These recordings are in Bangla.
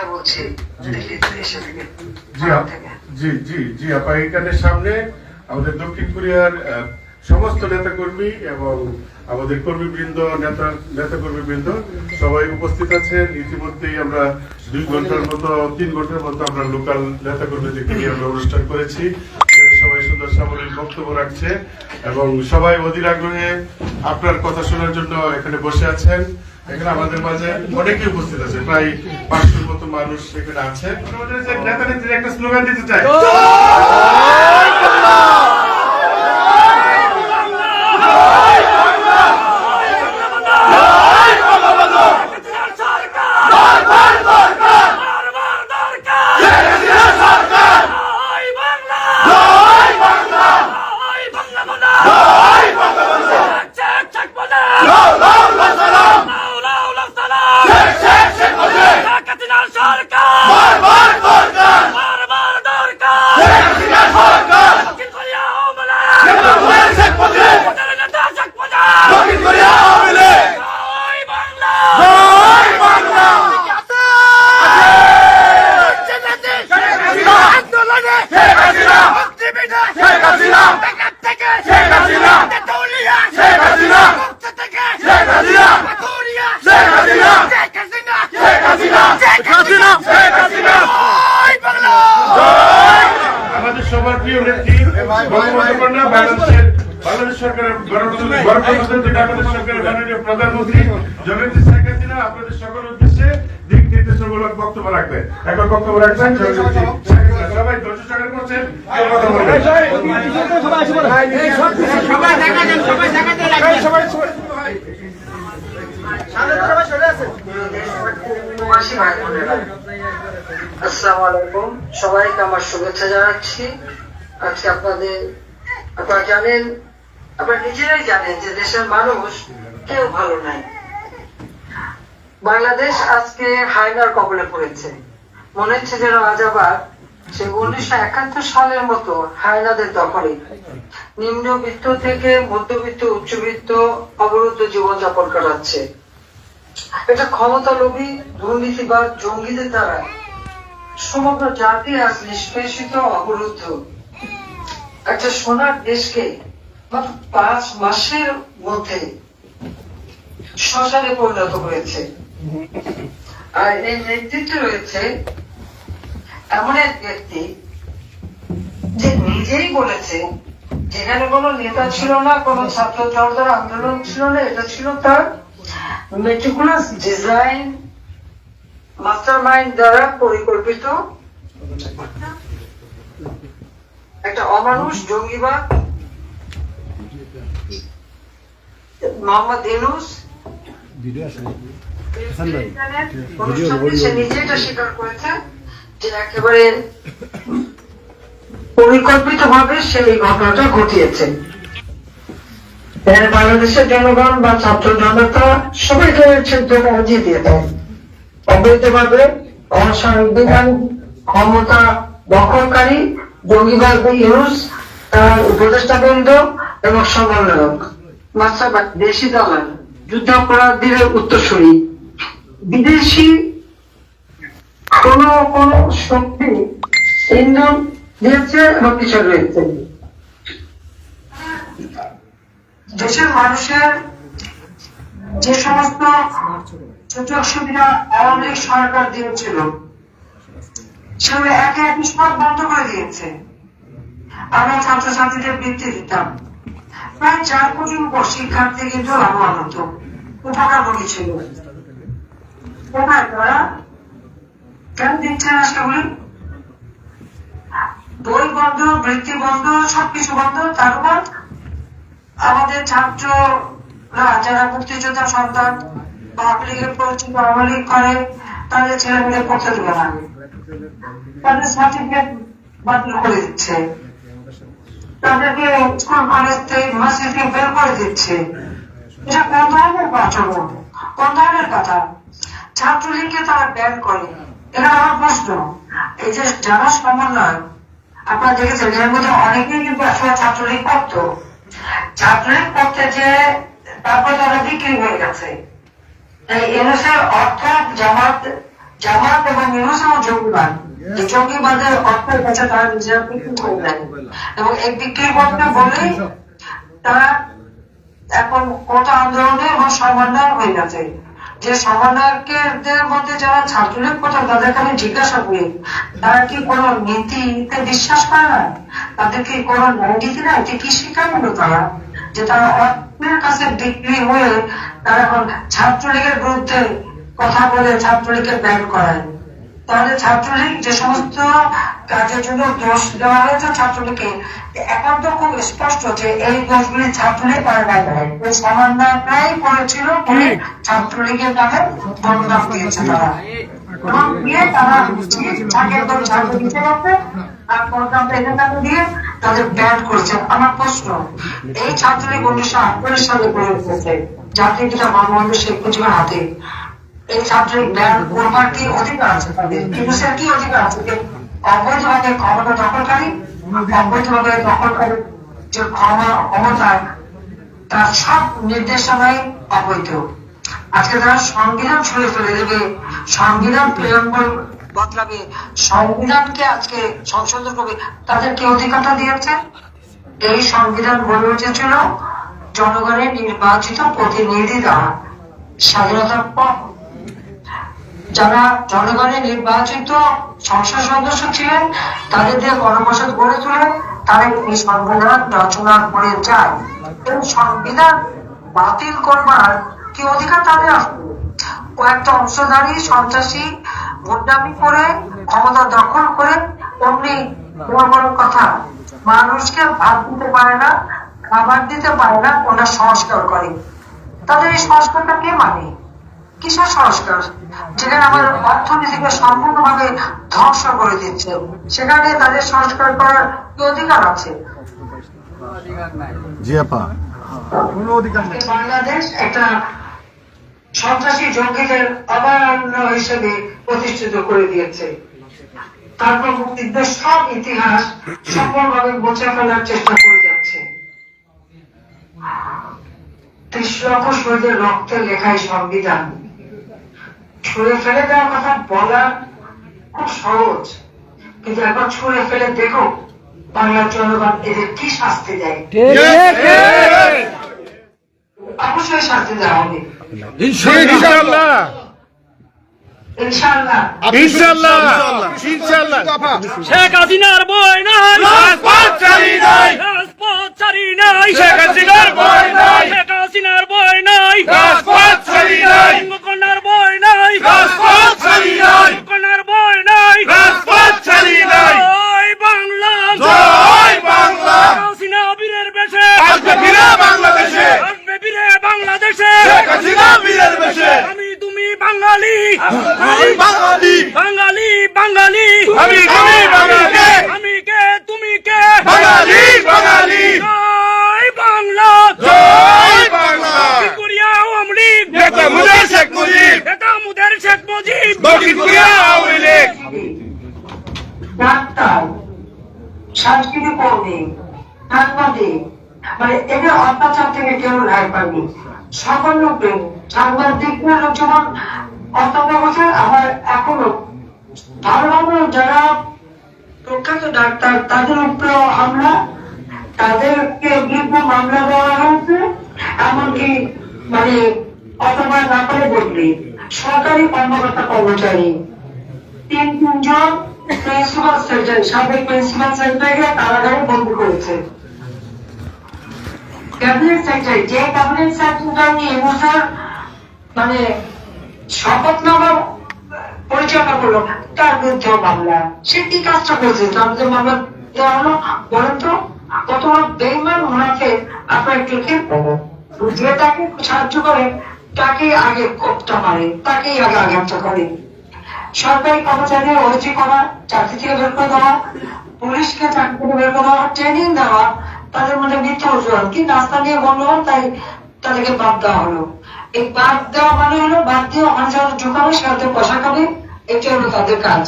কথা বলছি দিল্লি থেকে এসে থেকে জি জি জি জি আপা এখানে সামনে আমাদের দক্ষিণ কোরিয়ার সমস্ত নেতা কর্মী এবং আমাদের কর্মীবৃন্দ নেতা সবাই উপস্থিত আছেন। ইতিমধ্যেই আমরা দুই ঘণ্টার মতো তিন ঘণ্টার মতো আমরা লোকাল নিয়ে আমরা অনুষ্ঠান করেছি। সবাই সুন্দর সামরিক বক্তব্য রাখছে এবং সবাই অধীর আগ্রহে আপনার কথা শোনার জন্য এখানে বসে আছেন। এখানে আমাদের মাঝে অনেকেই উপস্থিত আছে প্রায় পাঁচশোর মতো মানুষ এখানে আছে। যে নেতা নেত্রী একটা স্লোগান দিতে চাই। বাংলাদেশ সরকারের গণতন্ত্র- গণপ্রজাতন্ত্রী বাংলাদেশ সরকারের মাননীয় প্রধানমন্ত্রী জননেত্রী শেখ হাসিনা আপনাদের সকল উদ্দেশ্যে দিক নির্দেশমূলক বক্তব্য রাখবেন। এখন বক্তব্য রাখবেন জননেত্রী শেখ হাসিনা। সবাই ধৈর্য করছেন আসসালামু আলাইকুম। সবাইকে আমার শুভেচ্ছা জানাচ্ছি। আজকে আপনাদের, আপনারা জানেন, আপনারা নিজেরাই জানেন যে দেশের মানুষ কেউ ভালো নাই। বাংলাদেশ আজকে হায়নার কবলে পড়েছে। মনে হচ্ছে যেন আজ আবার সে উনিশশো একাত্তর সালের মতো হায়নাদের দখলে। নিম্নবিত্ত থেকে মধ্যবিত্ত, উচ্চবিত্ত অবরুদ্ধ জীবনযাপন করাচ্ছে। এটা ক্ষমতা লোভী দুর্নীতিবাদ জঙ্গিদের দ্বারা সমগ্র জাতি আজ নিষ্পেষিত, অবরুদ্ধ। একটা সোনার দেশকে মাত্র পাঁচ মাসের মধ্যে শ্মশানে পরিণত হয়েছে। আর এই নেতৃত্বে রয়েছে এমন এক ব্যক্তি যে নিজেই বলেছে, যেখানে কোনো নেতা ছিল না, কোনো ছাত্র জনতার আন্দোলন ছিল না, এটা ছিল তার মেটিকুলাস ডিজাইন মাস্টার মাইন্ড দ্বারা পরিকল্পিত একটা অমানুষ জঙ্গিবাদ। মোহাম্মদ ইউনুস। সে নিজে এটা স্বীকার করেছে যে একেবারে পরিকল্পিত ভাবে সে এই ঘটনাটা ঘটিয়েছে। বাংলাদেশের জনগণ বা ছাত্র জনতা সবাইকে চিন্তা বুঝিয়ে দিয়ে দেয় অবৈধভাবে অসাংবিধানিক ক্ষমতা দখলকারী জঙ্গিবাদ ইউনুস তার উপদেষ্টা বৃন্দ এবং সমন্বয়ক মাস্টার দেশি দালাল, যুদ্ধাপরাধীদের উত্তরসূরি। বিদেশি কোন কোন শক্তি ইন্ধন দিয়েছে এবং কিছু রয়েছে। দেশের মানুষের যে সমস্ত সুযোগ সুবিধা আওয়ামী সরকার দিয়েছিল সেগুলো একে এক সব বন্ধ করে দিয়েছে। আমরা ছাত্রছাত্রীদের বৃত্তি দিতাম। প্রায় চার কোটির উপর শিক্ষার্থী কিন্তু লাভবান হতো উপকারভোগী ছিল। কোথায় কেন দিচ্ছে না সেগুলি বই বন্ধ, বৃত্তি বন্ধ, সবকিছু বন্ধ তার উপর আমাদের ছাত্ররা, যারা মুক্তিযোদ্ধা সন্তান বা আওয়ামী পরিচিত আওয়ামী লীগ করে, তাদের ছেলে মেয়ে পড়তে দেবে না। তাদের সার্টিফিকেট বাতিল করে দিচ্ছে। তাদেরকে স্কুল কলেজ ইউনিভার্সিটি বের করে দিচ্ছে। এটা কোন ধরনের আচরণ কোন ধরনের কথা? ছাত্রলীগকে তারা ব্যান করে। এটা আমার প্রশ্ন। এই যে যারা সমন্বয় আপনারা দেখেছেন এর মধ্যে অনেকেই কিন্তু আসলে ছাত্রলীগ করতো। ছাত্রলীগ করতে যে তারপর তারা বিক্রি হয়ে গেছে। এই এনএসের অর্থ জামাত জামাত এবং নিউজ জঙ্গিবাদ। জঙ্গিবাদের অর্থের কাছে তারা নিজেরা বিক্রি করে দেয় এবং এই বিক্রি বলেই তারা এখন কত আন্দোলনে এবং সমন্বয় হয়ে গেছে। যে সমন্বয়কের মধ্যে যারা ছাত্রলীগ করতো তাদেরকে আমি জিজ্ঞাসা করি, তারা কি কোনো নীতিতে বিশ্বাস করে না? তাদের কি কোনো নীতি নাই? যে কি হলো তারা? যে তারা অর্থের কাছে বিক্রি হয়ে তারা এখন ছাত্রলীগের বিরুদ্ধে কথা বলে ছাত্রলীগকে ব্যান করায়। তাহলে ছাত্রলীগ যে সমস্ত কাজের জন্য দোষ দেওয়া হয়েছে ছাত্রলীগকে এখন তো খুব স্পষ্ট যে এই দোষগুলি ছাত্রলীগ না দেয় এই সমন্বয়টাই করেছিল বলে ছাত্রলীগের নামে বদনাম দিয়েছে তারা। এবং দিয়ে তারা ঠিক ছাত্র দিতে পারবে আর বদনামটা এদের দিয়ে তাদের ব্যান করেছে। আমার প্রশ্ন এই ছাত্রলীগ উনিশশো আটচল্লিশ সালে গড়ে উঠেছে জাতীয় পিতা বঙ্গবন্ধু শেখ মুজিবের হাতে। এই জ্ঞান করবার কি অধিকার আছে তাদের? কি অধিকার আছে? অবৈধভাবে ক্ষমতা দখলকারী অবৈধভাবে দখলকারী যে ক্ষমা, ক্ষমতা, তার সব অবৈধ। আজকে তারা সংবিধান ছুঁড়ে ফেলে দেবে সংবিধান বদলাবে। সংবিধানকে আজকে সংশোধন করবে। তাদের কি অধিকারটা দিয়েছে? এই সংবিধান গড়ে উঠেছিল, জনগণের নির্বাচিত প্রতিনিধি দ্বারা স্বাধীনতার পর যারা জনগণের নির্বাচিত সংসদ সদস্য ছিলেন তাদের দিয়ে গণপরিষদ গড়ে তোলে তারা এই সংবিধান রচনা করে যায়। এবং সংবিধান বাতিল করবার কি অধিকার তাদের? আছে কয়েকটা অংশধারী সন্ত্রাসী ভোটদামি করে ক্ষমতা দখল করে অমনি বড় বড় কথা। মানুষকে ভাত দিতে পারে না, খাবার দিতে পারে না ওনার সংস্কার করে। তাদের এই সংস্কারটা কে মানে? কিসের সংস্কার? যেখানে আমার অর্থনীতিকে সম্পূর্ণভাবে ধ্বংস করে দিচ্ছে। সেখানে তাদের সংস্কার করার কি অধিকার আছে? জি আপা। কোনো অধিকার নেই। বাংলাদেশ একটা সন্ত্রাসী জঙ্গিদের অভয়ারণ্য হিসেবে প্রতিষ্ঠিত করে দিয়েছে। তারপর মুক্তিযুদ্ধের সব ইতিহাস সম্পূর্ণভাবে মুছে ফেলার চেষ্টা করে যাচ্ছে। ত্রিশ লক্ষ শহীদের রক্তে লেখাই সংবিধান। ছুঁড়ে ফেলে দেওয়ার কথা বলা খুব সহজ। কিন্তু একবার ছুঁড়ে ফেলে দেখো বাংলার জনগণ এদের কি শাস্তি দেয়? অবশ্যই শাস্তি দেওয়া হবে। ইনশাআল্লাহ। ইনশাআল্লাহ। ইনশাআল্লাহ। ইনশাআল্লাহ। শেখ হাসিনার বই নাই রাজপথ চালি নাই ছাড়ি নাই। শেখ হাসিনার বই নাই। শেখ হাসিনার বই নাই। রাজপথ চালি নাই। কন্যার বই নাই। রাজপথ চালি নাই। কন্যার বই নাই। রাজপথ চালি নাই। জয় বাংলা। জয় বাংলা। হাসিনা বীরের বেশে। আসবে ফিরে বাংলাদেশে। আসবে বীরে বাংলাদেশে। শেখ হাসিনা বীরের বেশে। আমি তুমি বাঙালি। আমি বাঙালি। বাঙালি বাঙালি। আমি তুমি বাঙালি। আমি কে তুমি কে? বাঙালি জয় বাংলা জয় বাংলা কোরিয়া আওয়ামী লীগ নেতা মুজিব শেখ মুজিব নেতা মুদের শেখ দক্ষিণ আওয়ামী লীগ। ডাক্তার, সাংস্কৃতিক কর্মী, সাংবাদিক মানে এদের অত্যাচার থেকে কেউ রেহাই পায়নি। সকল লোক যেমন অত্যাচার করছে আবার এখনও ভালো ভালো যারা প্রখ্যাত ডাক্তার, তাদের উপরেও হামলা, তাদেরকে বিরুদ্ধে মামলা দেওয়া হয়েছে, এমনকি মানে অথবা না পারে বদলি। সরকারি কর্মকর্তা কর্মচারী। তিন তিনজন প্রিন্সিপাল সাবেক প্রিন্সিপাল কারাগারে বন্দি করেছে। ক্যাবিনেট সেক্রেটারি যে ক্যাবিনেট সেক্রেটারি এবছর মানে শপথনামা পরিচালনা করল তার বিরুদ্ধে মামলা। সে কি কাজটা করেছে? তার যে মামলা দেওয়া হলো। বলেন তো কত বেইমান ওনাকে আপনার একটু যে তাকে সাহায্য করে। তাকে আগে কোপটা মারে তাকেই আগে আঘাতটা করে। সরকারি কর্মচারী ওসি করা, চাকরি থেকে বের করে দেওয়া, পুলিশকে চাকরি থেকে বের করে দেওয়া ট্রেনিং দেওয়া, তাদের মধ্যে মিথ্যা অজুহাত কি নাস্তা নিয়ে গন্ডগোল তাই তাদেরকে বাদ দেওয়া হলো। এই বাদ দেওয়া মানে হলো, বাদ দিয়ে ওখানে যারা ঢুকাবে সে হয়তো পয়সা খাবে এটা হলো তাদের কাজ।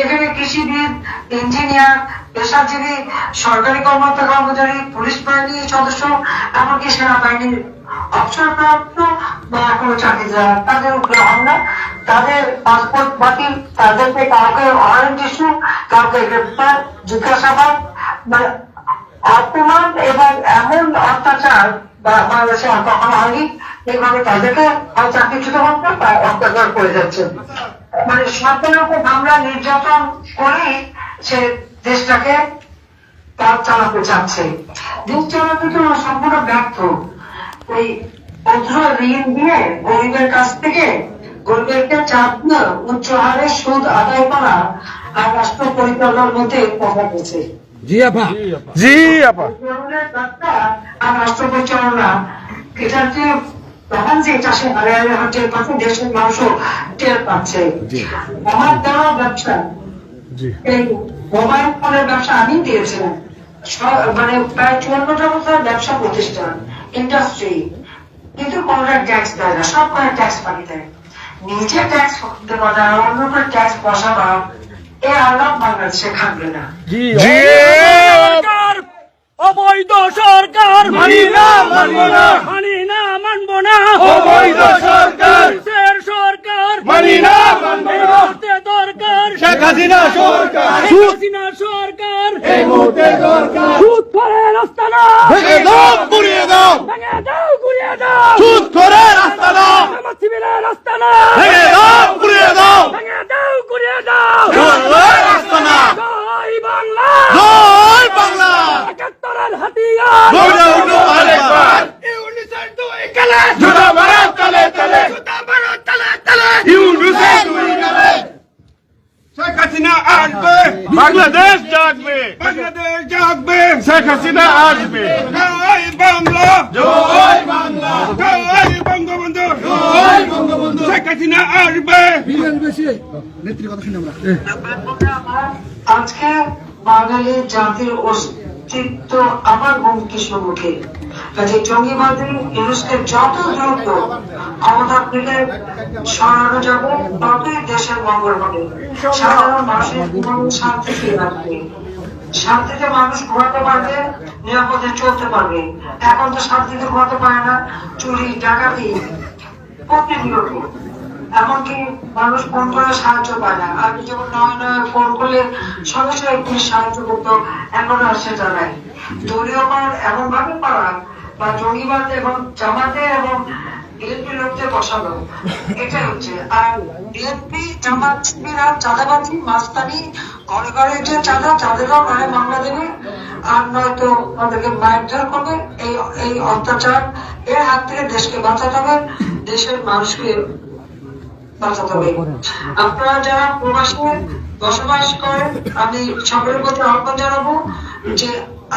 এখানে কৃষিবিদ, ইঞ্জিনিয়ার, পেশাজীবী, সরকারি কর্মকর্তা, কর্মচারী, পুলিশ বাহিনীর সদস্য, এমনকি সেনাবাহিনীর অবসরপ্রাপ্ত বা এখনও চাকরি যারা তাদের উপরে হামলা, তাদের পাসপোর্ট বাতিল তাদেরকে কাউকে ওয়ারেন্ট ইস্যু কাউকে গ্রেপ্তার, জিজ্ঞাসাবাদ মানে অপমান এবং এমন অত্যাচার বাংলাদেশে আর কখনো হয়নি এইভাবে তাদেরকে হয় চাকরিচ্যুত হচ্ছে অত্যাচার করে যাচ্ছে। মানে সরকারের উপর হামলা নির্যাতন করে সে দেশটাকে কাজ চালাতে চাচ্ছে। দেশ চালাতে তো সম্পূর্ণ ব্যর্থ। এই ঋণ দিয়ে গরিবের কাছ থেকে গরিবেরকে চাপ উচ্চ হারে সুদ আদায় করা আর রাষ্ট্র পরিচালনার মধ্যে দেখা গেছে জি আপা। জি আপা। আর রাষ্ট্র পরিচালনা এটা যে তখন চাষে দেশের মানুষও টের পাচ্ছে। আমার দেওয়া ব্যবসা। এই মোবাইল ফোনের ব্যবসা আমি দিয়েছিলাম। মানে প্রায় চুয়ান্নটা বছর ব্যবসা প্রতিষ্ঠান। ইন্ডাস্ট্রি কিন্তু কোনটা ট্যাক্স দেয় না সব করে ট্যাক্স পানি দেয় নিজে ট্যাক্স দেওয়া না অন্য করে ট্যাক্স বসাবা এ আল্লাহ বাংলাদেশে খাবে না। সরকার! অবৈধ সরকার! মানি না, মানব না। মানি না মানব না। অবৈধ সরকার। মানি না, দরকার। শেখ হাসিনা সরকার। শেখ হাসিনা সরকার। এই মুহূর্তে দরকার। সুদ করে রাস্তা না। ভেঙে দাও গুড়িয়ে দাও। ভেঙে দাও গুড়িয়ে দাও। সুদ করে রাস্তা না। আমার রাস্তা না। ভেঙে দাও পুড়িয়ে দাও ভেঙে দাও ঘুরিয়ে দাও জয় রাস্তা না জয় বাংলা জয় বাংলা একাত্তরের হাতিয়ার গৌড়া উঠো আরেকবার ইউনিসের দুই গেলে জুতা মারা তলে তলে জুতা মারো তলে তলে ইউনুসে দুই গেলে শেখ হাসিনা আসবে বাংলাদেশ জাগবে বাংলাদেশ জাগবে শেখ হাসিনা আসবে। জয় বাংলা। জয় বাংলা। জয় বঙ্গবন্ধু। জয় বঙ্গবন্ধু। শেখ হাসিনা আসবে। নেত্রী কথা শুনে আমরা আজকে বাঙালি জাতির অস্তিত্ব আবার হুমকির সম্মুখে কাজে জঙ্গিবাদী ইউনুসকে যত দ্রুত ক্ষমতা থেকে সরানো যাবে ততই দেশের মঙ্গল হবে। সাধারণ মানুষের জীবন শান্তি ফিরে আসবে শান্তিতে মানুষ ঘুমাতে পারবে, নিরাপদে চলতে পারবে। এখন তো শান্তিতে ঘুমাতে পারে না, চুরি, ডাকাতি, প্রতিনিয়ত। এমনকি মানুষ ফোন করে সাহায্য পায় না। আগে যেমন নয় নয় ফোন করলে সঙ্গে সঙ্গে পুলিশ সাহায্য করতো, এখন আর সেটা নাই। দলীয়করণ এমন ভাবে করা বা জঙ্গিবাদ এবং জামাতে এবং বিএনপি লোকদের বসানো। এটাই হচ্ছে। আর বিএনপি, জামাত শিবিরা চাঁদাবাজি, মাস্তানি ঘরে ঘরে যে চাঁদা চাঁদেরও ঘরে মামলা দেবে আর নয়তো আমাদেরকে মারধর করবে এই এই অত্যাচার। এর হাত থেকে দেশকে বাঁচাতে হবে দেশের মানুষকে বাঁচাতে হবে। আপনারা যারা প্রবাসে বসবাস করেন আমি সকলের প্রতি আহ্বান জানাব যে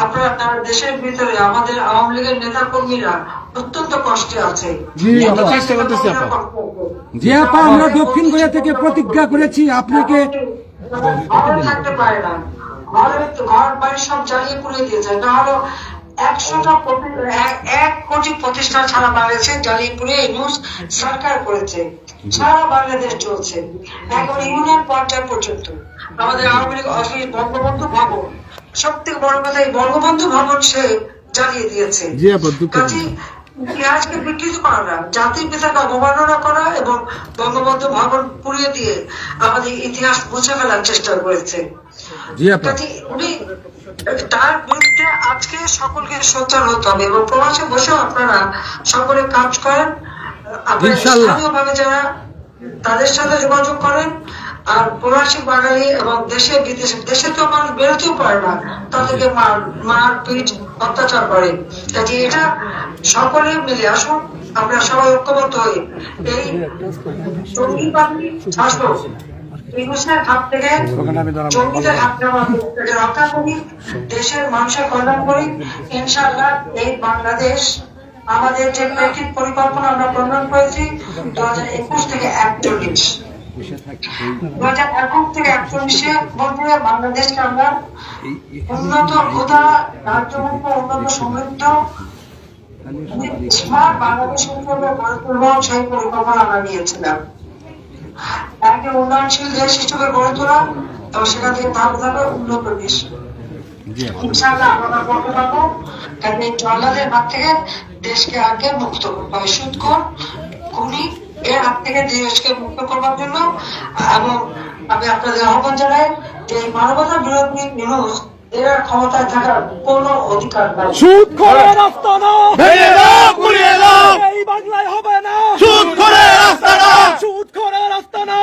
আপনারা তার দেশের ভিতরে আমাদের আওয়ামী লীগের নেতা কর্মীরা অত্যন্ত কষ্টে আছে। জি আপা আমরা দক্ষিণ কোরিয়া থেকে প্রতিজ্ঞা করেছি আপনাকে ঘরে থাকতে পারে না। ঘরে ঘর বাড়ি সব জ্বালিয়ে পুড়িয়ে দিয়েছে না হলো একশোটা এক- এক কোটি প্রতিষ্ঠান সারা বাংলাদেশে জ্বালিয়ে পুড়িয়ে নিউজ সরকার করেছে। সারা বাংলাদেশ চলছে। এখন ইউনিয়ন পর্যায় পর্যন্ত। আমাদের আওয়ামী লীগ অফিস বঙ্গবন্ধু ভবন। সব থেকে বড় কথা এই বঙ্গবন্ধু ভবন সে জ্বালিয়ে দিয়েছে। ইতিহাসকে বিকৃত করা না জাতির পিতাকে অবমাননা করা এবং বঙ্গবন্ধু ভবন পুড়িয়ে দিয়ে আমাদের ইতিহাস মুছে ফেলার চেষ্টা করেছে। উনি তার বিরুদ্ধে আজকে সকলকে সোচ্চার হতে হবে এবং প্রবাসে বসেও আপনারা সকলে কাজ করেন। আপনারা। স্থানীয়ভাবে যারা তাদের সাথে যোগাযোগ করেন আর প্রবাসী বাঙালি এবং দেশে বিদেশে, দেশে তো মানুষ বেরোতেও পারে না তাদেরকে মার মার পিট অত্যাচার করে। কাজে এটা সকলে মিলে আসুন, আমরা সবাই ঐক্যবদ্ধ হয়ে এই জঙ্গিবাদী শাসক আমাদের যে পরিকল্পনা আমরা প্রণয়ন করেছি, দু হাজার একুশ থেকে একচল্লিশ। দু হাজার একুশ থেকে একচল্লিশে মধ্যে বাংলাদেশকে আমরা উন্নত ক্ষুধা রাজ্যমুক্ত উন্নত সমৃদ্ধ বাংলাদেশ হিসেবে গড়ে তুলব সেই পরিকল্পনা আমরা নিয়েছিলাম। একটি উন্নয়নশীল দেশ হিসেবে গড়ে তোলা এবং সেখান থেকে ধাপে ধাপে উন্নত দেশ। ইনশাআল্লাহ আমরা করতে পারব কারণ এই জল্লাদের হাত থেকে দেশকে আগে মুক্ত করতে হবে। সুৎকর খুনি এ দেশকে মুক্ত করবার জন্য এবং আমি আপনাদের আহ্বান জানাই যে মানবতা বিরোধী নিউজ ক্ষমতায় থাকার কোন অধিকার সুদ করে রাস্তা না। ভেঙে দাও হবে না। সুদ করে রাস্তা না।